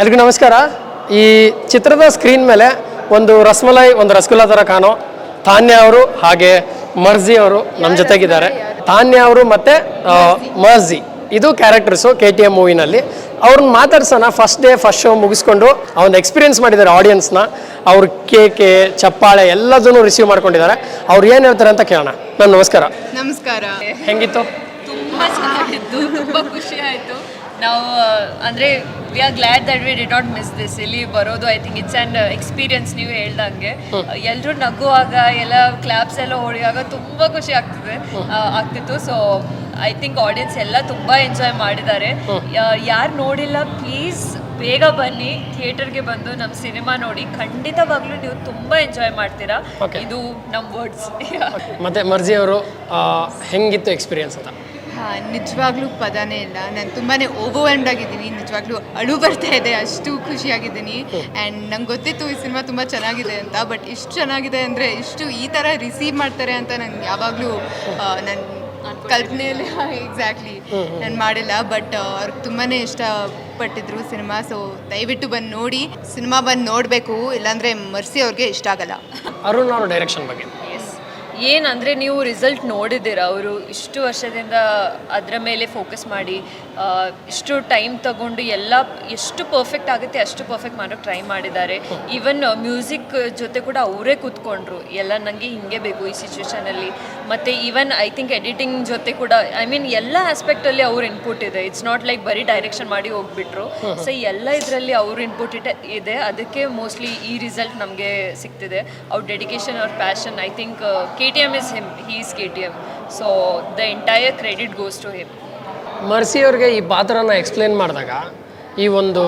ಎಲ್ರಿಗೂ ನಮಸ್ಕಾರ. ಈ ಚಿತ್ರದ ಸ್ಕ್ರೀನ್ ಮೇಲೆ ಒಂದು ರಸ್ಮಲೈ ಒಂದು ರಸಗುಲ್ಲ ಥರ ಕಾಣೋ ತಾನ್ಯ ಅವರು ಹಾಗೆ ಮರ್ಜಿ ಅವರು ನಮ್ಮ ಜೊತೆಗಿದ್ದಾರೆ. ತಾನ್ಯ ಅವರು ಮತ್ತು ಮರ್ಜಿ. ಇದು ಕ್ಯಾರೆಕ್ಟರ್ಸು ಕೆ ಟಿ ಎಂ ಮೂವಿನಲ್ಲಿ ಅವ್ರನ್ನ ಮಾತಾಡ್ಸೋಣ ಫಸ್ಟ್ ಡೇ ಫಸ್ಟ್ ಶೋ ಮುಗಿಸ್ಕೊಂಡು ಅವ್ನ ಎಕ್ಸ್ಪೀರಿಯನ್ಸ್ ಮಾಡಿದ್ದಾರೆ ಆಡಿಯನ್ಸ್ನ ಅವ್ರ ಕೇಕೆ ಚಪ್ಪಾಳೆ ಎಲ್ಲದನ್ನು ರಿಸೀವ್ ಮಾಡ್ಕೊಂಡಿದ್ದಾರೆ. ಅವ್ರು ಏನು ಹೇಳ್ತಾರೆ ಅಂತ ಕೇಳೋಣ. ನಾನು ನಮಸ್ಕಾರ. ನಮಸ್ಕಾರ. ಹೆಂಗಿತ್ತು? ತುಂಬ ಚೆನ್ನಾಗಿತ್ತು ತುಂಬ ಖುಷಿ ಆಯಿತು. ನಾವು ಅಂದರೆ we are glad that we did not miss this ಇಲ್ಲಿ ಬರೋದು I think it's and experience ನೀವು ಹೇಳ್ದಂಗೆ. ಎಲ್ಲರೂ ನಗುವಾಗ ಎಲ್ಲ ಕ್ಲಾಪ್ಸ್ ಎಲ್ಲ ಹೊಡೆಯುವಾಗ ತುಂಬ ಖುಷಿ ಆಗ್ತದೆ ಆಗ್ತಿತ್ತು. ಸೊ ಐ ಥಿಂಕ್ ಆಡಿಯನ್ಸ್ ಎಲ್ಲ ತುಂಬ ಎಂಜಾಯ್ ಮಾಡಿದ್ದಾರೆ. ಯಾರು ನೋಡಿಲ್ಲ ಪ್ಲೀಸ್ ಬೇಗ ಬನ್ನಿ ಥಿಯೇಟರ್ಗೆ ಬಂದು ನಮ್ಮ ಸಿನಿಮಾ ನೋಡಿ. ಖಂಡಿತವಾಗ್ಲೂ ನೀವು ತುಂಬ ಎಂಜಾಯ್ ಮಾಡ್ತೀರಾ. ಇದು ನಮ್ಮ ವರ್ಡ್ಸ್ ಮತ್ತೆ ಮರ್ಜಿ ಅವರು ಹೆಂಗಿತ್ತು ಎಕ್ಸ್ಪೀರಿಯನ್ಸ್ ಅಂತ? ಹಾಂ ನಿಜವಾಗ್ಲೂ ಪದನೇ ಇಲ್ಲ. ನಾನು ತುಂಬಾ ಓವರ್ವೆಲ್ಮ್ಡ್ ಆಗಿದ್ದೀನಿ. ನಿಜವಾಗ್ಲೂ ಅಳು ಬರ್ತಾ ಇದೆ. ಅಷ್ಟು ಖುಷಿಯಾಗಿದ್ದೀನಿ. ಆ್ಯಂಡ್ ನಂಗೆ ಗೊತ್ತಿತ್ತು ಈ ಸಿನಿಮಾ ತುಂಬ ಚೆನ್ನಾಗಿದೆ ಅಂತ. ಬಟ್ ಇಷ್ಟು ಚೆನ್ನಾಗಿದೆ ಅಂದರೆ ಇಷ್ಟು ಈ ಥರ ರಿಸೀವ್ ಮಾಡ್ತಾರೆ ಅಂತ ನಂಗೆ ಯಾವಾಗಲೂ ನನ್ನ ಕಲ್ಪನೆಯಲ್ಲಿ ಎಕ್ಸಾಕ್ಟ್ಲಿ ನಾನು ಮಾಡಿಲ್ಲ. ಬಟ್ ಅವ್ರಿಗೆ ತುಂಬಾ ಇಷ್ಟಪಟ್ಟಿದ್ರು ಸಿನಿಮಾ. ಸೊ ದಯವಿಟ್ಟು ಬಂದು ನೋಡಿ. ಸಿನಿಮಾ ಬಂದು ನೋಡಬೇಕು. ಇಲ್ಲಾಂದರೆ ಮರ್ಸಿ ಅವ್ರಿಗೆ ಇಷ್ಟ ಆಗಲ್ಲ. ಅರುಣ್ ಅವ್ರ ಡೈರೆಕ್ಷನ್ ಬಗ್ಗೆ. ಏನಂದರೆ ನೀವು ರಿಸಲ್ಟ್ ನೋಡಿದ್ದೀರ? ಅವರು ಇಷ್ಟು ವರ್ಷದಿಂದ ಅದರ ಮೇಲೆ ಫೋಕಸ್ ಮಾಡಿ ಇಷ್ಟು ಟೈಮ್ ತಗೊಂಡು ಎಲ್ಲ, ಎಷ್ಟು ಪರ್ಫೆಕ್ಟ್ ಆಗುತ್ತೆ ಅಷ್ಟು ಪರ್ಫೆಕ್ಟ್ ಮಾಡೋಕ್ಕೆ ಟ್ರೈ ಮಾಡಿದ್ದಾರೆ. ಈವನ್ ಮ್ಯೂಸಿಕ್ ಜೊತೆ ಕೂಡ ಅವರೇ ಕೂತ್ಕೊಂಡ್ರು. ಎಲ್ಲ ನನಗೆ ಹಿಂಗೆ ಬೇಕು ಈ ಸಿಚುವೇಶನಲ್ಲಿ ಮತ್ತು ಈವನ್ ಐ ಥಿಂಕ್ ಎಡಿಟಿಂಗ್ ಜೊತೆ ಕೂಡ ಐ ಮೀನ್ ಎಲ್ಲ ಆಸ್ಪೆಕ್ಟಲ್ಲಿ ಅವ್ರ ಇನ್ಪುಟ್ ಇದೆ. ಇಟ್ಸ್ ನಾಟ್ ಲೈಕ್ ಬರೀ ಡೈರೆಕ್ಷನ್ ಮಾಡಿ ಹೋಗ್ಬಿಟ್ರು. ಸೊ ಎಲ್ಲ ಇದರಲ್ಲಿ ಅವ್ರ ಇನ್ಪುಟ್ ಇಟ, ಇದೆ. ಅದಕ್ಕೆ ಮೋಸ್ಟ್ಲಿ ಈ ರಿಸಲ್ಟ್ ನಮಗೆ ಸಿಗ್ತಿದೆ. ಅವ್ರ ಡೆಡಿಕೇಶನ್ ಅವ್ರ passion I think K T is him. He is KTM. So the entire credit goes to him. Goes to him mercy ಅವ್ರಿಗೆ ಈ ಪಾತ್ರನ ಎಕ್ಸ್ಪ್ಲೇನ್ ಮಾಡಿದಾಗ ಈ ಒಂದು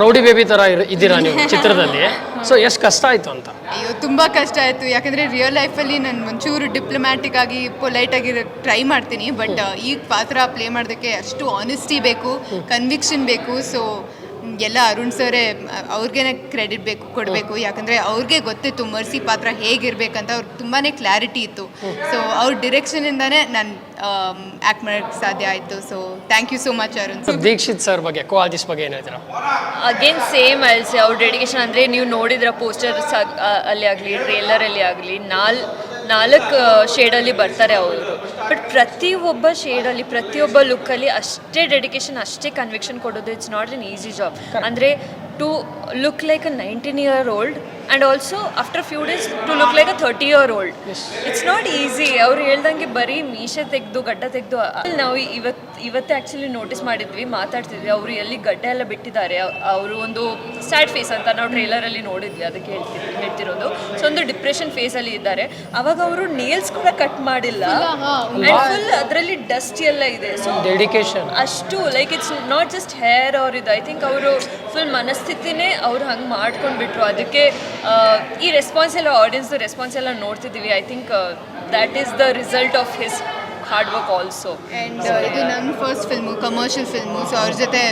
ರೌಡಿ ಬೇಬಿ ಥರ ಇರ್- ಇದ್ದೀರಾ ನೀವು ಚಿತ್ರದಲ್ಲಿ ಸೊ ಎಷ್ಟು ಕಷ್ಟ ಆಯಿತು ಅಂತ ಅಯ್ಯೋ ತುಂಬ ಕಷ್ಟ ಆಯಿತು ಯಾಕಂದರೆ ರಿಯಲ್ ಲೈಫಲ್ಲಿ ನಾನು ಒಂಚೂರು ಡಿಪ್ಲೊಮ್ಯಾಟಿಕ್ ಆಗಿ ಪೊಲೈಟ್ ಆಗಿ ಟ್ರೈ ಮಾಡ್ತೀನಿ ಬಟ್ ಈ ಪಾತ್ರ ಪ್ಲೇ ಮಾಡೋದಕ್ಕೆ ಅಷ್ಟು ಆನೆಸ್ಟಿ ಬೇಕು ಕನ್ವಿಕ್ಷನ್ ಬೇಕು ಸೊ ಎಲ್ಲ ಅರುಣ್ ಸರೇ ಅವ್ರಿಗೆ ಕ್ರೆಡಿಟ್ ಬೇಕು ಕೊಡಬೇಕು. ಯಾಕಂದರೆ ಅವ್ರಿಗೆ ಗೊತ್ತಿತ್ತು ಮರ್ಸಿ ಪಾತ್ರ ಹೇಗಿರ್ಬೇಕಂತ ಅವ್ರಿಗೆ ತುಂಬಾ ಕ್ಲಾರಿಟಿ ಇತ್ತು. ಸೊ ಅವ್ರ ಡಿರೆಕ್ಷನಿಂದಾನೇ ನಾನು ಆ್ಯಕ್ಟ್ ಮಾಡೋಕ್ಕೆ ಸಾಧ್ಯ ಆಯಿತು. So thank you so much Arun sir. Dikshit sir ಬಗ್ಗೆ ಕೋ ಆರ್ಟಿಸ್ಟ್ ಬಗ್ಗೆ ಏನು ಹೇಳ್ತೀರಾ ಅಗೇನ್ ಸೇಮ್ ಅಲ್ಸಿ ಅವ್ರ ಡೆಡಿಕೇಶನ್ ಅಂದರೆ ನೀವು ನೋಡಿದ್ರ ಪೋಸ್ಟರ್ಸ್ ಅಲ್ಲಿ ಆಗಲಿ ಟ್ರೇಲರಲ್ಲಿ ಆಗಲಿ ನಾಲ್ ನಾಲ್ಕು ಶೇಡಲ್ಲಿ ಬರ್ತಾರೆ ಅವರು. ಬಟ್ ಪ್ರತಿಯೊಬ್ಬ ಶೇಡಲ್ಲಿ ಪ್ರತಿಯೊಬ್ಬ ಲುಕ್ಕಲ್ಲಿ ಅಷ್ಟೇ ಡೆಡಿಕೇಶನ್ ಅಷ್ಟೇ ಕನ್ವಿಕ್ಷನ್ ಕೊಡೋದು it's not an easy job ಅಂದರೆ to look like a nineteen year old and also after few days to look like a thirty year old it's not easy ಅವ್ರು ಹೇಳ್ದಂಗೆ ಬರೀ ಮೀಸೆ ತೆಗೆದು ಗಡ್ಡ ತೆಗೆದು ನಾವು ಇವತ್ತು ಇವತ್ತೇ ಆ್ಯಕ್ಚುಲಿ ನೋಟಿಸ್ ಮಾಡಿದ್ವಿ ಮಾತಾಡ್ತಿದ್ವಿ. ಅವರು ಎಲ್ಲಿ ಗಡ್ಡ ಎಲ್ಲ ಬಿಟ್ಟಿದ್ದಾರೆ ಅವರು ಒಂದು ಸ್ಯಾಡ್ ಫೇಸ್ ಅಂತ ನಾವು ಟ್ರೇಲರಲ್ಲಿ ನೋಡಿದ್ವಿ ಅದಕ್ಕೆ ಹೇಳ್ತಿದ್ವಿ ಹೇಳ್ತಿರೋದು. ಸೊ ಒಂದು ಡಿಪ್ರೆಷನ್ ಫೇಸಲ್ಲಿ ಇದ್ದಾರೆ. ಅವಾಗ ಅವರು ನೇಲ್ಸ್ ಕೂಡ ಕಟ್ ಮಾಡಿಲ್ಲ. ಫುಲ್ ಅದರಲ್ಲಿ ಡಸ್ಟ್ ಎಲ್ಲ ಇದೆ. ಸೊ ಡೆಡಿಕೇಶನ್ ಅಷ್ಟು like it's not just hair ಅವ್ರ ಇದು. ಐ ಥಿಂಕ್ ಅವರು ಫುಲ್ ಮನಸ್ಥಿತಿನೇ ಅವ್ರು ಹಂಗೆ ಮಾಡ್ಕೊಂಡ್ಬಿಟ್ರು. ಅದಕ್ಕೆ ಈ ರೆಸ್ಪಾನ್ಸ್ ಎಲ್ಲ ಆಡಿಯನ್ಸ್ದು ರೆಸ್ಪಾನ್ಸ್ ಎಲ್ಲ ನೋಡ್ತಿದ್ದೀವಿ. I think that is the result of his hard work also and ಇದು ನನ್ನ first film commercial film so ಅವ್ರ ಜೊತೆ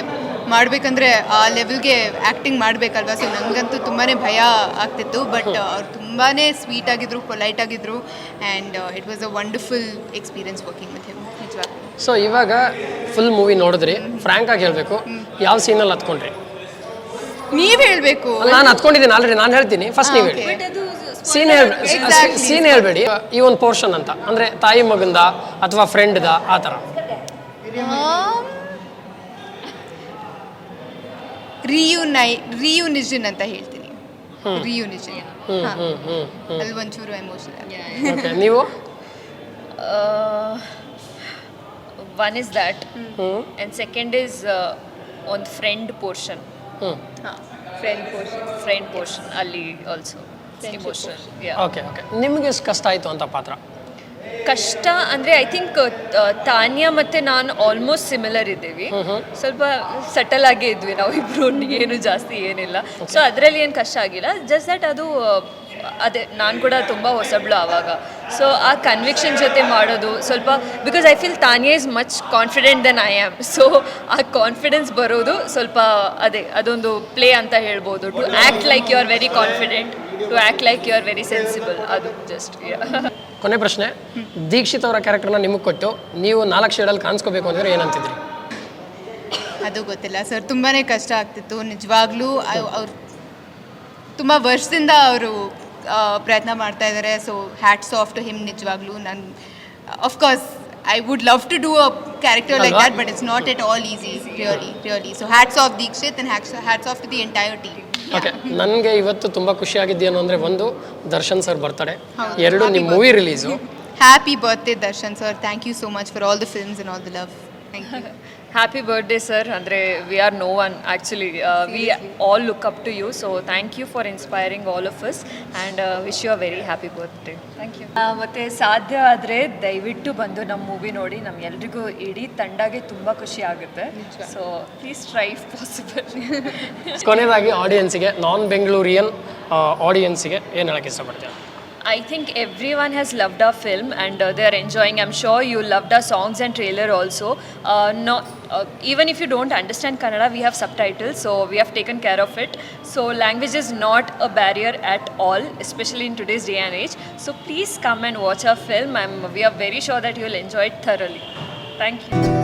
ಮಾಡಬೇಕಂದ್ರೆ ಆ ಲೆವೆಲ್ಗೆ ಆ್ಯಕ್ಟಿಂಗ್ ಮಾಡಬೇಕಲ್ವಾ? ಸೊ ನನಗಂತೂ ತುಂಬಾ ಭಯ ಆಗ್ತಿತ್ತು. ಬಟ್ ಅವ್ರು ತುಂಬಾ ಸ್ವೀಟ್ ಆಗಿದ್ರು ಪೊಲೈಟ್ ಆಗಿದ್ರು. And it was a wonderful experience working with him ನಿಜವಾಗ್ಲೂ ಸೊ ಇವಾಗ ಫುಲ್ ಮೂವಿ ನೋಡಿದ್ರಿ. ಫ್ರ್ಯಾಂಕ್ ಆಗಿ ಹೇಳಬೇಕು. ಯಾವ ಸೀನಲ್ಲಿ ಹತ್ಕೊಂಡ್ರಿ ನೀವು ಹೇಳ್ಬೇಕು. ನಾನು ಹತ್ಕೊಂಡಿದ್ದೀನಿ ಆಲ್ರೆಡಿ ನಾನು ಹೇಳ್ತೀನಿ. ಫಸ್ಟ್ ನೀವು ಹೇಳಿ. ಸೀನ್ ಹೇಳ್ ಸೀನ್ ಹೇಳ್ಬೇಡಿ. ಈ ಒಂದು ಪೋರ್ಷನ್ ಅಂತ. ಅಂದ್ರೆ ತಾಯಿ ಮಗಂದ ಅಥವಾ ಫ್ರೆಂಡ್ದ ಆ ಥರ. ರಿಯುನೈ ರಿಯುನಿಜನ್ ಅಂತ ಹೇಳ್ತೀನಿ. ರಿಯುನಿಜನ್. ಅಲ್ಲಿ ಒಂಚೂರು ಎಮೋಷನಲ್ ನೀವು? One is that and second is ಒಂದು ಫ್ರೆಂಡ್ ಪೋರ್ಷನ್ ಹ್ಞೂ ಫ್ರೆಂಡ್ ಪೋರ್ಷನ್ ಫ್ರೆಂಡ್ ಪೋರ್ಷನ್ ಅಲ್ಲಿ ಆಲ್ಸೋ ಇಮೋಷನಲ್ ಓಕೆ ಓಕೆ ನಿಮಗೆ ಎಷ್ಟು ಕಷ್ಟ ಆಯಿತು ಅಂತ ಪಾತ್ರ? ಕಷ್ಟ ಅಂದರೆ ಐ ಥಿಂಕ್ ತಾನ್ಯ ಮತ್ತು ನಾನು ಆಲ್ಮೋಸ್ಟ್ ಸಿಮಿಲರ್ ಇದ್ದೀವಿ. ಸ್ವಲ್ಪ ಸಟಲ್ ಆಗೇ ಇದ್ವಿ ನಾವು ಇಬ್ರು ಏನು ಜಾಸ್ತಿ ಏನಿಲ್ಲ. ಸೊ ಅದರಲ್ಲಿ ಏನು ಕಷ್ಟ ಆಗಿಲ್ಲ. ಜಸ್ಟ್ ದಟ್ ಅದು ಅದೇ ನಾನು ಕೂಡ ತುಂಬ ಹೊಸಬ್ಳು ಆವಾಗ. ಸೊ ಆ ಕನ್ವಿಕ್ಷನ್ ಜೊತೆ ಮಾಡೋದು ಸ್ವಲ್ಪ ಬಿಕಾಸ್ ಐ ಫೀಲ್ ತಾನೇ is much confident then I am so ಆ ಕಾನ್ಫಿಡೆನ್ಸ್ ಬರೋದು ಸ್ವಲ್ಪ ಅದೇ ಅದೊಂದು ಪ್ಲೇ ಅಂತ ಹೇಳ್ಬೋದು. To act like you are very confident to act like you are very sensible ಅದು ಜಸ್ಟ್ ಕೊನೆ ಪ್ರಶ್ನೆ. ದೀಕ್ಷಿತ್ ಅವರ ಕ್ಯಾರೆಕ್ಟರ್ನ ನಿಮಗೆ ಕೊಟ್ಟು ನೀವು ನಾಲ್ಕು ಶೇಡಲ್ಲಿ ಕಾಣಿಸ್ಕೋಬೇಕು ಅಂದರೆ ಏನಂತಿದ್ರಿ? ಅದು ಗೊತ್ತಿಲ್ಲ. ಸರ್ ತುಂಬಾ ಕಷ್ಟ ಆಗ್ತಿತ್ತು. ನಿಜವಾಗ್ಲೂ ಅವ್ರು ತುಂಬ ವರ್ಷದಿಂದ ಅವರು ಪ್ರಯತ್ನ ಮಾಡ್ತಾ ಇದ್ದಾರೆ. So hats off to him ನಿಜವಾಗ್ಲೂ. ನಾನು of course I would love to do a character like that but it's not at all easy really really so hats off Dikshit and hats off to the entire team okay ನನಗೆ ಇವತ್ತು ತುಂಬ ಖುಷಿಯಾಗಿದ್ದೇನು ಅಂದರೆ ಒಂದು Darshan sir ಬರ್ತಾರೆ. ಎರಡು ನಿಮ್ಮ movie release happy birthday Darshan sir. Thank you so much for all the films and all the love thank you happy birthday sir ಅಂದರೆ we are no one actually we all look up to you so thank you for inspiring all of us and wish you a very happy birthday thank you ಮತ್ತು ಸಾಧ್ಯ ಆದರೆ ದಯವಿಟ್ಟು ಬಂದು ನಮ್ಮ movie ನೋಡಿ ನಮ್ಮ ಎಲ್ರಿಗೂ ಇಡೀ ತಂಡಾಗೆ ತುಂಬ ಖುಷಿ ಆಗುತ್ತೆ. So please try if possible ಕೊನೆಯದಾಗಿ ಆಡಿಯನ್ಸಿಗೆ ನಾನ್ ಬೆಂಗಳೂರಿಯನ್ ಆಡಿಯನ್ಸಿಗೆ ಏನು ಹೇಳಕ್ಕೆ ಇಷ್ಟಪಡ್ತೀರಾ? I think everyone has loved our film and uh, they are enjoying. I'm sure you loved our songs and trailer also. Uh, uh, even if you don't understand Kannada, we have subtitles, so we have taken care of it. So language is not a barrier at all, especially in today's day and age. So please come and watch our film. I'm, we are very sure that you will enjoy it thoroughly. Thank you.